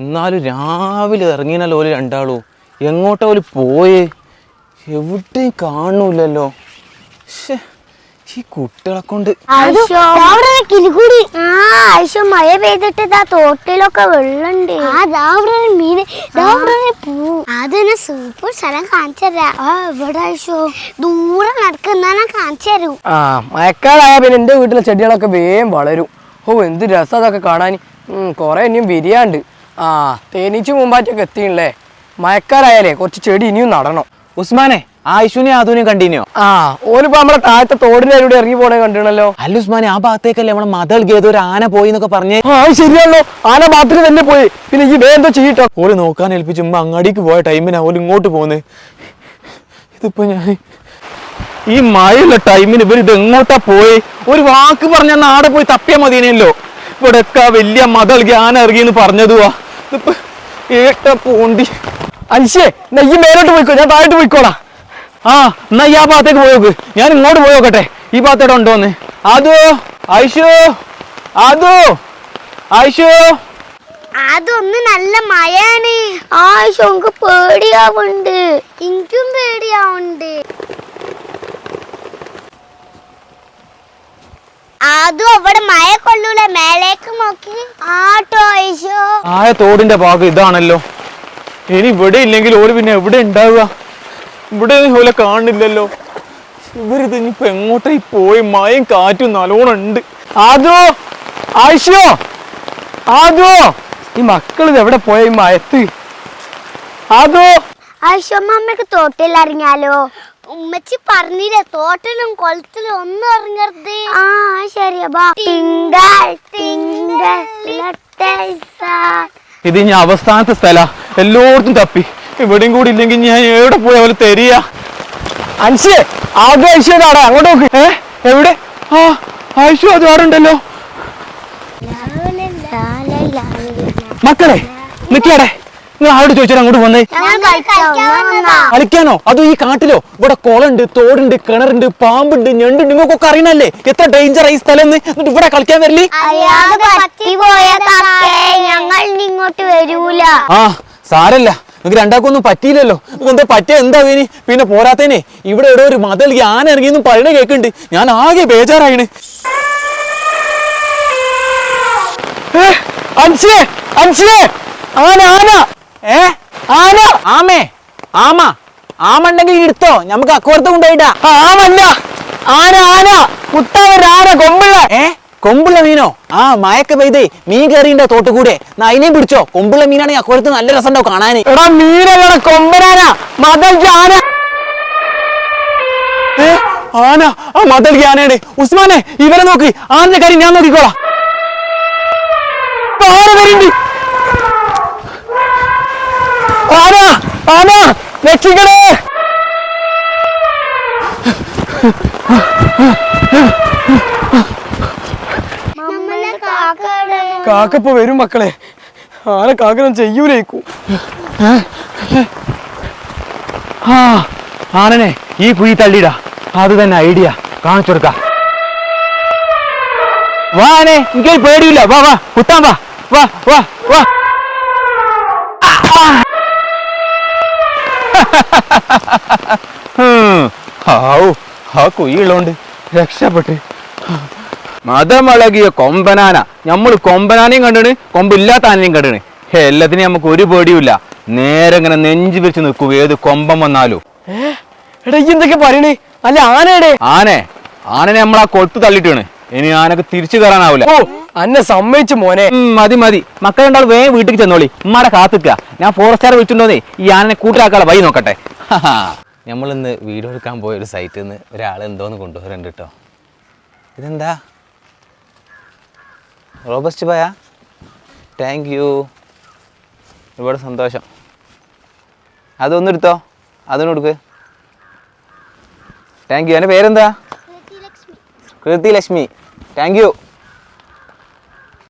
എന്നാലും രാവിലെ ഇറങ്ങിനല്ലോ ഓൽ രണ്ടാളൂ. എങ്ങോട്ടാ ഓൽ പോയേ? എവിടെയും കാണൂലല്ലോ. ശേ ഈ കുട്ടികളെ കൊണ്ട് മഴ പെയ്തിട്ട് ഇതാ തോട്ടിലൊക്കെ വെള്ളണ്ട് ആ അവിടെ ഒരു മീന് അവിടെ പൂ. അതൊരു സൂപ്പർ സ്ഥലം കാണിച്ചു തരാം. ആ ഇവിടെ ദൂരെ നടക്കുന്ന കാണിച്ചു തരൂ. ആ മഴക്കാലായ പിന്നെ എന്റെ വീട്ടിലെ ചെടികളൊക്കെ വേഗം വളരും. ഓ എന്ത് രസം അതൊക്കെ കാണാൻ. കൊറേ ഇനിയും വിരിയാണ്ട്. ആ തേനീച്ച മുമ്പാറ്റൊക്കെ എത്തിയില്ലേ? മയക്കാരായാലേ കുറച്ച് ചെടി ഇനിയും നടണം. ഉസ്മാനെ ആയിഷുനെ ആദുവിനെയും കണ്ടിന്യൂ ആ ഓലിപ്പോ നമ്മളെ താഴത്തെ തോടിന്റെ അരിവിടെ ഇറങ്ങി പോണേ കണ്ടിണല്ലോ അല്ല ഉസ്മാനെ ആ ഭാഗത്തേക്കല്ലേ നമ്മളെ മതൽ ഗേത് ഒരു ആന പോയി എന്നൊക്കെ പറഞ്ഞേ? ആ ശരിയാണല്ലോ. ആന മാത്രം തന്നെ പോയി. പിന്നെ ഈ വേ എന്തോ ചെയ്യട്ടോ. ഓൽ നോക്കാൻ ഏൽപ്പിച്ച് ഉമ്മ അങ്ങാടിക്ക് പോയ ടൈമിനാ ഓൽ ഇങ്ങോട്ട് പോന്ന്. ഇതിപ്പോ ഞാൻ ഈ മഴയുള്ള ടൈമിന് ഇവർ ഇത് എങ്ങോട്ടാ പോയി? ഒരു വാക്ക് പറഞ്ഞ നാടെ പോയി തപ്പിയാ മതിയനല്ലോ. ഇവിടെ വലിയ മതൽ ഇറങ്ങി ഇറങ്ങിയെന്ന് പറഞ്ഞതുവാ. ഇതിപ്പോ ഏട്ട പോണ്ടി. അൻഷേ എന്നാ ഈ മേലോട്ട് പോയിക്കോ ഞാൻ താഴോട്ട് പോയിക്കോളാം. ആ എന്നാ ഈ ആ ഭാഗത്തേക്ക് പോയോക്ക്. ഞാൻ ഇങ്ങോട്ട് പോയോക്കട്ടെ ഈ ഭാഗത്തോടെ ഉണ്ടോന്ന് അതോ ഐഷു അതോ ഐഷു അതൊന്ന് നല്ല മഴയാണ്. ആയിഷോ പേടിയാവുണ്ട് എനിക്കും പേടിയാവുണ്ട് അതും അവിടെ മഴ കൊള്ളൂല. മേലേക്ക് നോക്കി. ആട്ടോ ആയ തോടിന്റെ ഭാഗം ഇതാണല്ലോ. ഇനി ഇവിടെ ഇല്ലെങ്കിൽ ഓര് പിന്നെ എവിടെ ഉണ്ടാവുക? ഇവിടെ ഓലെ കാണില്ലല്ലോ. ഇവരിത് ഇനിയിപ്പോ എങ്ങോട്ടായി പോയി? മയം കാറ്റും നല്ലോണം ഉണ്ട്. ആദോ ആയിഷോ ആദോ ഈ മക്കൾ ഇത് എവിടെ പോയ ഈ മയത്ത്? ആദോ ആയിഷോ അമ്മയ്ക്ക് തോട്ടിൽ ഇറങ്ങിയാലോ? ഉമ്മച്ചി പറഞ്ഞില്ലേ തോട്ടിലും കുളത്തിലും ഒന്നും ഇറങ്ങരുത്. ആ ഇത് ഇനി അവസാനത്തെ സ്ഥല. എല്ലായിടത്തും തപ്പി. ഇവിടെയും കൂടി ഇല്ലെങ്കിൽ ഞാൻ എവിടെ പോയ പോലെ തെരിയ. അൻഷേ ആദോ ഐഷോ ഇതാടാ അങ്ങോട്ട് നോക്ക്. ഏ എവിടെ? ആ ആയിഷു അത് അവിടെ ഉണ്ടല്ലോ. മക്കളെ നിക്കടെ നിങ്ങൾ ആരോട് ചോദിച്ചാൽ അങ്ങോട്ട് വന്നേ. കളിക്കാനോ? അതോ ഈ കാട്ടിലോ? ഇവിടെ കുളമുണ്ട് തോടുണ്ട് കിണറുണ്ട് പാമ്പുണ്ട് ഞണ്ടുണ്ട് നിങ്ങൾക്കൊക്കെ അറിയണല്ലേ? എത്ര ഡേഞ്ചർ ഈ സ്ഥലം എന്നിട്ട് ഇവിടെ കളിക്കാൻ വരില്ലേ ഇങ്ങോട്ട് വരൂല. ആ സാരല്ല. നിങ്ങൾക്ക് രണ്ടാക്കൊന്നും പറ്റിയില്ലല്ലോ. എന്താ പറ്റിയ എന്താ വേനി പിന്നെ പോരാത്തേനെ ഇവിടെ എവിടെ ഒരു മതൽ ഞാൻ ഇറങ്ങിയെന്നും പറയണ കേൾക്കുന്നുണ്ട്. ഞാൻ ആകെ ബേജാറായിണ്. ഏ, അൻസിയെ അൻഷേ ആന ആന. ഏ? ആന? ആമേ ആമ. ആമ ഉണ്ടെങ്കിൽ എടുത്തോ നമുക്ക് അക്കോർത്ത് കൊണ്ടുപോയിട്ടാ. ആമല്ല. ആന ആന. കുട്ടാവൊരു ആന കൊമ്പിള്ള. ഏ? കൊമ്പുള്ള മീനോ? ആ മയക്ക പെയ്തേ മീൻ കയറിന്റെ തോട്ട് കൂടെ അതിനെയും പിടിച്ചോ. കൊമ്പുള്ള മീനാണെങ്കിൽ അക്കോരത്ത് നല്ല രസമുണ്ടാവും കാണാന്. എടാ മീനല്ലട കൊമ്പനാന. മതൽ ആന ആന. ആ മതൽ ആനയുടെ ഉസ്മാനെ ഇവരെ നോക്ക്. ആനന്റെ കാര്യം ഞാൻ നോക്കിക്കോളാം. ആന വരുന്നുണ്ട് ആന ആന രക്ഷിക്കണേ. കാക്കപ്പോ വരും മക്കളെ. ആന കാക്കനം ചെയ്യൂലേക്കും ആ? ആനനെ ഈ കുഴി തള്ളിടാ അത് തന്നെ ഐഡിയ. കാണിച്ചു കൊടുക്ക. വാ ആനെ എനിക്ക് പേടിയില്ല. വാ വാ കുത്താൻ വാ. വാ വാ വാ. ഹാവൂ, ആ കുഴിയുള്ളോണ്ട് രക്ഷപ്പെട്ട്. മതമളകിയ കൊമ്പനാന. നമ്മൾ കൊമ്പനാനയും കണ്ടിണ് കൊമ്പില്ലാത്ത ആനയും കണ്ടിണ്. എല്ലാത്തിനും നമുക്ക് ഒരു പേടിയുമില്ല. നേരെ ഇങ്ങനെ നെഞ്ചു പിരിച്ച് നിൽക്കുക. ഏത് കൊമ്പം വന്നാലും. ഏ? എടാ ഈ എന്തൊക്കെ പറയണേ? അല്ല ആനയുടെ. ആനെ. ആനനെ നമ്മൾ ആ കൊട്ട് തള്ളിട്ടാണ് ഇനി ആനക്ക് തിരിച്ചു കയറാനാവില്ല. ഓ അന്നെ സമ്മതിച്ചു മോനെ. മതി മതി. മതി മക്കളുണ്ടാൾ വേഗം വീട്ടിൽ ചെന്നോളി. ഉമ്മാടെ കാത്തുക്ക. ഞാൻ ഫോറസ്റ്റുകാരെ വിളിച്ചിട്ടുണ്ടോന്നേ? ഈ ആനെ കൂട്ടിലാക്കാളെ വഴി നോക്കട്ടെ. നമ്മളിന്ന് വീഡിയോ എടുക്കാൻ പോയ ഒരു സൈറ്റിൽ നിന്ന് ഒരാൾ എന്തോന്ന് കൊണ്ടുവരുന്നുണ്ട് കേട്ടോ ഇതെന്താ? റോബസ്റ്റ് ബയ താങ്ക് യു ഒരുപാട് സന്തോഷം. അതൊന്നും എടുത്തോ? അതൊന്നും കൊടുക്ക്. താങ്ക് യു എന്റെ പേരെന്താ? കൃതി ലക്ഷ്മി താങ്ക് യു